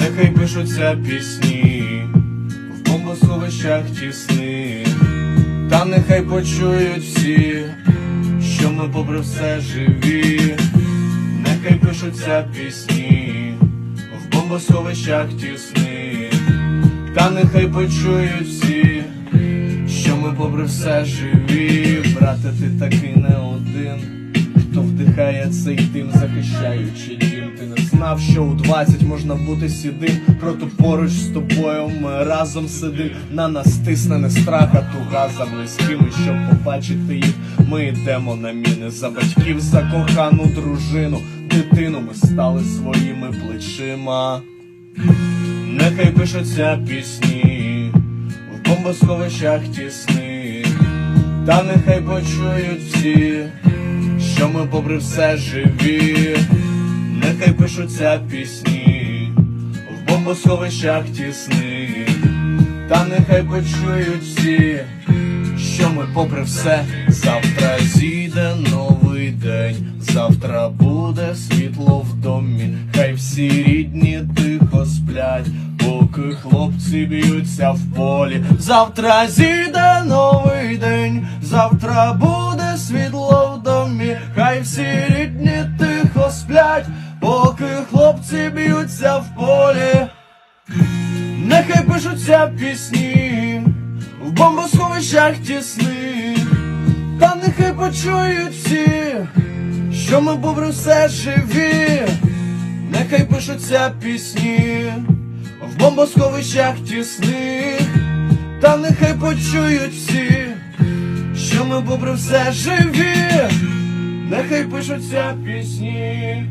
Нехай пишуться пісні в бомбосховищах тісних, та нехай почують всі, що ми попри все живі, нехай пишуться пісні в бомбосховищах тісних, та нехай почують всі, що ми попри все живі, брате, ти такий вдихає цей дим, захищаючи дім. Ти не знав, що у 20 можна бути сідим. Проте поруч з тобою ми разом сидим. На нас тисне не страх, а туга за близькими Щоб побачити їх, ми йдемо на міни За батьків, за кохану дружину. Дитину ми стали своїми плечима. Нехай пишуться пісні В бомбосховищах тісних. Та нехай почують всі що ми попри все живі, нехай пишуться пісні в бомбосховищах тісних, та нехай почують всі, що ми попри все, завтра зійде новий день, завтра буде світло в домі, хай всі рідні тихо сплять. Поки хлопці б'ються в полі, завтра зійде новий день, завтра буде світло домі, хай всі рідні тихо сплять, поки хлопці б'ються в полі, нехай пишуться пісні в бомбосховищах тісних, та нехай почують всі, що ми попри все живі, нехай пишуться пісні в бомбосховищах тісних, та нехай почують всі, ми попри все живі, нехай пишуться пісні.